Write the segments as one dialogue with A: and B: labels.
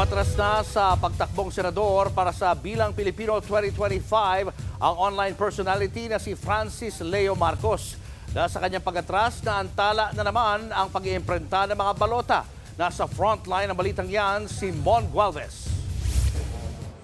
A: Umatras na sa pagtakbong senador para sa Bilang Pilipino 2025 ang online personality na si Francis Leo Marcos. Dahil sa kanyang pag-atras, naantala na naman ang pag-iimprenta ng mga balota. Nasa frontline ng balitang yan si Mon Gualvez.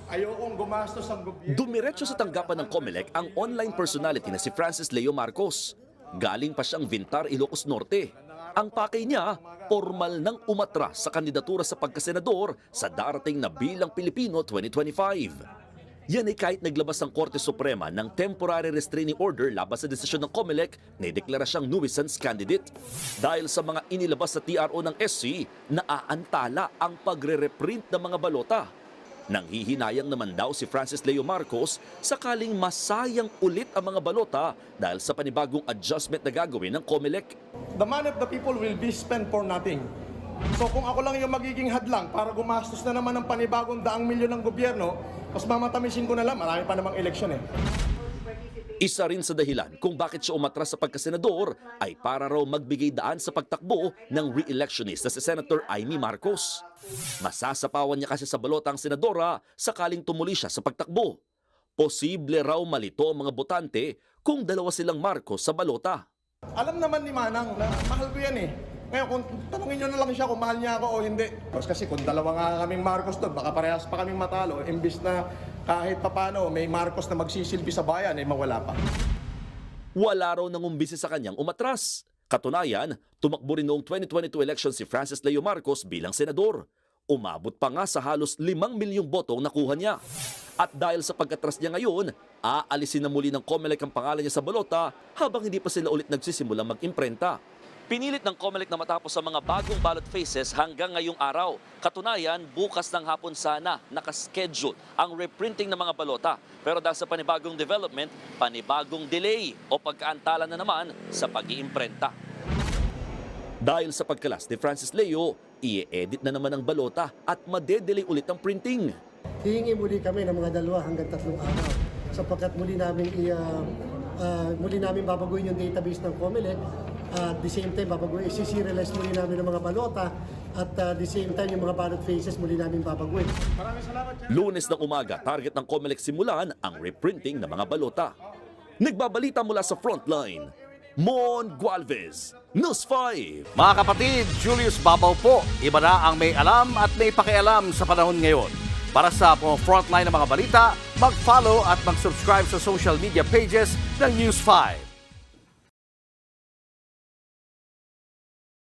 B: Ayokong gumastos ang gobyerno.
C: Dumiretso sa tanggapan ng COMELEC ang online personality na si Francis Leo Marcos. Galing pa siyang Vintar, Ilocos Norte. Ang pakay niya, formal nang umatras sa kandidatura sa pagkasenador sa darating na bilang Pilipino 2025. Yan ay kahit naglabas ang Korte Suprema ng temporary restraining order laban sa desisyon ng COMELEC na ideklara siyang nuisance candidate. Dahil sa mga inilabas sa TRO ng SC, naaantala ang pagre-reprint ng mga balota. Nanghihinayang naman daw si Francis Leo Marcos sakaling masayang ulit ang mga balota dahil sa panibagong adjustment na gagawin ng COMELEC.
B: The money of the people will be spent for nothing. So kung ako lang yung magiging hadlang para gumastos na naman ng panibagong daang milyon ng gobyerno, mas mamatamisin ko na lang, marami pa namang eleksyon eh.
C: Isa rin sa dahilan kung bakit siya umatras sa pagkasenador ay para raw magbigay daan sa pagtakbo ng re-electionist na si Senator Amy Marcos. Masasapawan niya kasi sa balota ang senadora sakaling tumuli siya sa pagtakbo. Posible raw malito ang mga botante kung dalawa silang Marcos sa balota.
B: Alam naman ni Manang na mahal ko yan eh. Ngayon, kung tanungin nyo na lang siya kung mahal niya ako o hindi. Kasi kung dalawa nga kaming Marcos doon, baka parehas pa kaming matalo. Imbis na kahit papano may Marcos na magsisilbi sa bayan, eh mawala pa.
C: Wala raw nangumbisi sa kanyang umatras. Katunayan, tumakbo rin noong 2022 election si Francis Leo Marcos bilang senador. Umabot pa nga sa halos 5 milyong boto ang nakuha niya. At dahil sa pagkatras niya ngayon, aalisin na muli ng COMELEC ang pangalan niya sa balota habang hindi pa sila ulit nagsisimula mag-imprenta. Pinilit ng COMELEC na matapos sa mga bagong ballot faces hanggang ngayong araw. Katunayan, bukas ng hapon sana nakaschedule ang reprinting ng mga balota. Pero dahil sa panibagong development, panibagong delay o pagkaantala na naman sa pag-iimprenta. Dahil sa pagkalas ni Francis Leo, i-edit na naman ang balota at madedelay ulit ang printing.
D: Hihingi muli kami ng mga dalawa hanggang tatlong araw sapagkat muli namin i, ah, ah, muli namin babaguhin yung database ng COMELEC at the same time babaguhin, isi-serialize muli namin ng mga balota at ah, the same time yung mga ballot faces muli namin babaguhin.
C: Lunes ng umaga, target ng COMELEC simulan ang reprinting ng mga balota. Nagbabalita mula sa frontline, Mon Gualvez, News 5.
A: Mga kapatid, Julius Babaw po. Iba na ang may alam at may pakialam sa panahon ngayon. Para sa mga frontline ng mga balita, mag-follow at mag-subscribe sa social media pages ng News 5.